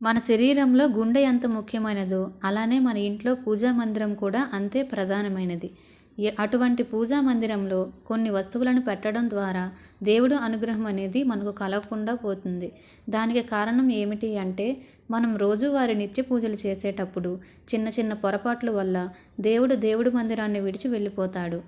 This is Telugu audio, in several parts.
మన శరీరంలో గుండె ఎంత ముఖ్యమైనదో అలానే మన ఇంట్లో పూజా మందిరం కూడా అంతే ప్రధానమైనది. అటువంటి పూజా మందిరంలో కొన్ని వస్తువులను పెట్టడం ద్వారా దేవుడు అనుగ్రహం అనేది మనకు కలగకుండా పోతుంది. దానికి కారణం ఏమిటి అంటే మనం రోజువారి నిత్య పూజలు చేసేటప్పుడు చిన్న చిన్న పొరపాట్ల వల్ల దేవుడు దేవుడి మందిరాన్ని విడిచి వెళ్ళిపోతాడు.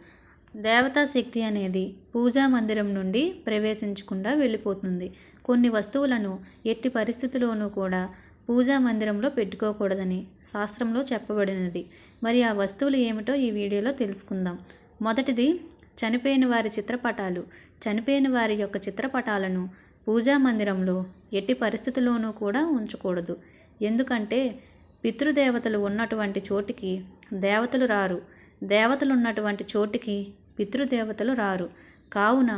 దేవతా శక్తి అనేది పూజా మందిరం నుండి ప్రవేశించకుండా వెళ్ళిపోతుంది. కొన్ని వస్తువులను ఎట్టి పరిస్థితిలోనూ కూడా పూజా మందిరంలో పెట్టుకోకూడదని శాస్త్రంలో చెప్పబడినది. మరి ఆ వస్తువులు ఏమిటో ఈ వీడియోలో తెలుసుకుందాం. మొదటిది చనిపోయిన వారి చిత్రపటాలు. చనిపోయిన వారి యొక్క చిత్రపటాలను పూజా మందిరంలో ఎట్టి పరిస్థితుల్లోనూ కూడా ఉంచకూడదు. ఎందుకంటే పితృదేవతలు ఉన్నటువంటి చోటికి దేవతలు రారు. దేవతలు ఉన్నటువంటి చోటికి పితృదేవతలు రారు. కావున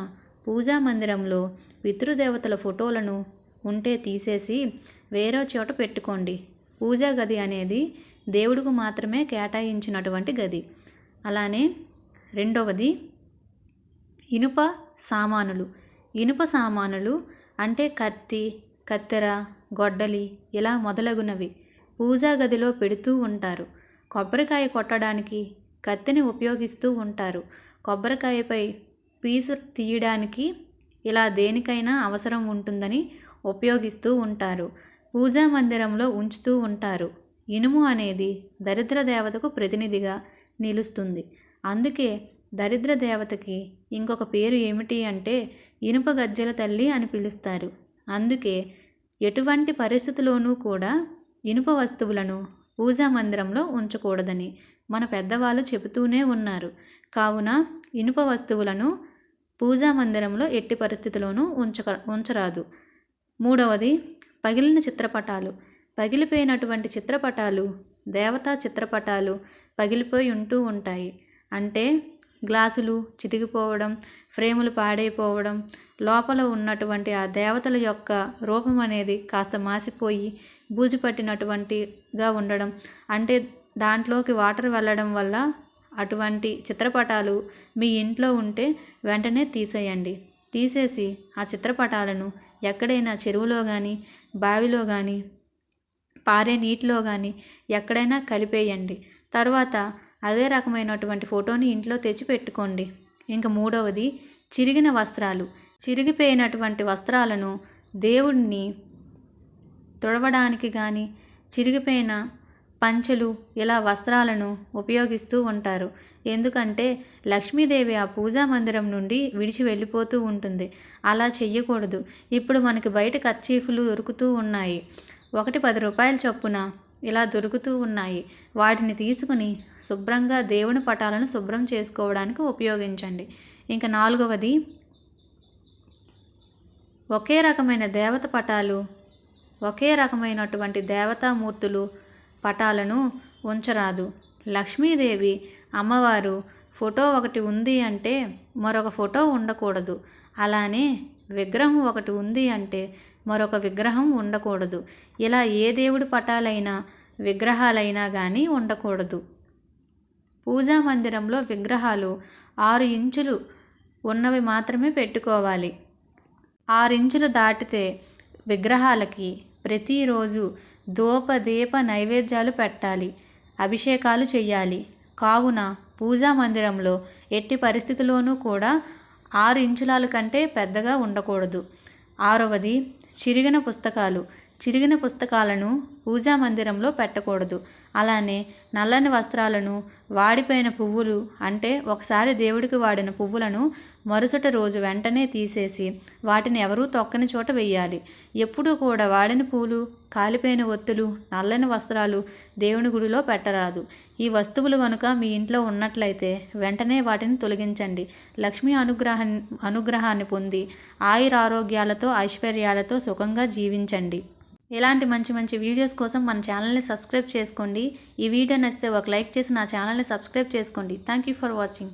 పూజా మందిరంలో పితృదేవతల ఫోటోలను ఉంటే తీసేసి వేరే చోట పెట్టుకోండి. పూజా గది అనేది దేవుడికి మాత్రమే కేటాయించినటువంటి గది. అలానే రెండవది ఇనుప సామానులు. ఇనుప సామానులు అంటే కత్తి కత్తెర గొడ్డలి ఇలా మొదలగునవి. పూజా గదిలో పెడుతూ ఉంటారు. కొబ్బరికాయ కొట్టడానికి కత్తిని ఉపయోగిస్తూ ఉంటారు. కొబ్బరికాయపై పీసు తీయడానికి ఇలా దేనికైనా అవసరం ఉంటుందని ఉపయోగిస్తూ ఉంటారు. పూజా మందిరంలో ఉంచుతూ ఉంటారు. ఇనుము అనేది దరిద్ర దేవతకు ప్రతినిధిగా నిలుస్తుంది. అందుకే దరిద్ర దేవతకి ఇంకొక పేరు ఏమిటి అంటే ఇనుప గజ్జల తల్లి అని పిలుస్తారు. అందుకే ఎటువంటి పరిస్థితిలోనూ కూడా ఇనుప వస్తువులను పూజా మందిరంలో ఉంచకూడదని మన పెద్దవాళ్ళు చెబుతూనే ఉన్నారు. కావున ఇనుప వస్తువులను పూజా మందిరంలో ఎట్టి పరిస్థితిలోనూ ఉంచక ఉంచరాదు. మూడవది పగిలిన చిత్రపటాలు. పగిలిపోయినటువంటి చిత్రపటాలు దేవతా చిత్రపటాలు పగిలిపోయి ఉంటూ ఉంటాయి. అంటే గ్లాసులు చితికిపోవడం ఫ్రేములు పాడైపోవడం లోపల ఉన్నటువంటి ఆ దేవతల యొక్క రూపం అనేది కాస్త మాసిపోయి బూజు పట్టినటువంటిగా ఉండడం. అంటే దాంట్లోకి వాటర్ వెళ్ళడం వల్ల అటువంటి చిత్రపటాలు మీ ఇంట్లో ఉంటే వెంటనే తీసేయండి. తీసేసి ఆ చిత్రపటాలను ఎక్కడైనా చెరువులో కానీ బావిలో కానీ పారే నీటిలో కానీ ఎక్కడైనా కలిపేయండి. తర్వాత అదే రకమైనటువంటి ఫోటోని ఇంట్లో తెచ్చి పెట్టుకోండి ఇంకా మూడవది చిరిగిన వస్త్రాలు. చిరిగిపోయినటువంటి వస్త్రాలను దేవుణ్ణి తుడవడానికి కానీ చిరిగిపోయిన పంచెలు ఇలా వస్త్రాలను ఉపయోగిస్తూ ఉంటారు. ఎందుకంటే లక్ష్మీదేవి ఆ పూజా మందిరం నుండి విడిచి వెళ్ళిపోతూ ఉంటుంది. అలా చెయ్యకూడదు. ఇప్పుడు మనకి బయట కర్చీఫ్లు దొరుకుతూ ఉన్నాయి. ఒకటి పది రూపాయల చొప్పున ఇలా దొరుకుతూ ఉన్నాయి. వాటిని తీసుకుని శుభ్రంగా దేవుని పటాలను శుభ్రం చేసుకోవడానికి ఉపయోగించండి. ఇంకా నాలుగవది ఒకే రకమైన దేవత పటాలు ఒకే రకమైనటువంటి దేవతామూర్తులు పటాలను ఉంచరాదు. లక్ష్మీదేవి అమ్మవారు ఫోటో ఒకటి ఉంది అంటే మరొక ఫోటో ఉండకూడదు. అలానే విగ్రహం ఒకటి ఉంది అంటే మరొక విగ్రహం ఉండకూడదు. ఇలా ఏ దేవుడి పటాలైనా విగ్రహాలైనా కానీ ఉండకూడదు. పూజా మందిరంలో విగ్రహాలు ఆరు ఇంచులు ఉన్నవి మాత్రమే పెట్టుకోవాలి. ఆరు ఇంచులు దాటితే విగ్రహాలకి ప్రతిరోజు ధూపదీప నైవేద్యాలు పెట్టాలి అభిషేకాలు చేయాలి కావున పూజా మందిరంలో ఎట్టి పరిస్థితిలోనూ కూడా ఆరు ఇంచులాల కంటే పెద్దగా ఉండకూడదు. ఆరవది చిరిగిన పుస్తకాలు. చిరిగిన పుస్తకాలను పూజా మందిరంలో పెట్టకూడదు. అలానే నల్లని వస్త్రాలను వాడిపోయిన పువ్వులు అంటే ఒకసారి దేవుడికి వాడిన పువ్వులను మరుసటి రోజు వెంటనే తీసేసి వాటిని ఎవరూ తొక్కని చోట వెయ్యాలి. ఎప్పుడూ కూడా వాడిన పూలు కాలిపోయిన ఒత్తులు నల్లని వస్త్రాలు దేవుని గుడిలో పెట్టరాదు. ఈ వస్తువులు కనుక మీ ఇంట్లో ఉన్నట్లయితే వెంటనే వాటిని తొలగించండి. లక్ష్మీ అనుగ్రహ అనుగ్రహాన్ని పొంది ఆయురారోగ్యాలతో ఐశ్వర్యాలతో సుఖంగా జీవించండి. ఇలాంటి మంచి మంచి వీడియోస్ కోసం మన ఛానల్ని సబ్స్క్రైబ్ చేసుకోండి. ఈ వీడియో నచ్చితే ఒక లైక్ చేసి నా ఛానల్ని సబ్స్క్రైబ్ చేసుకోండి. Thank you for watching.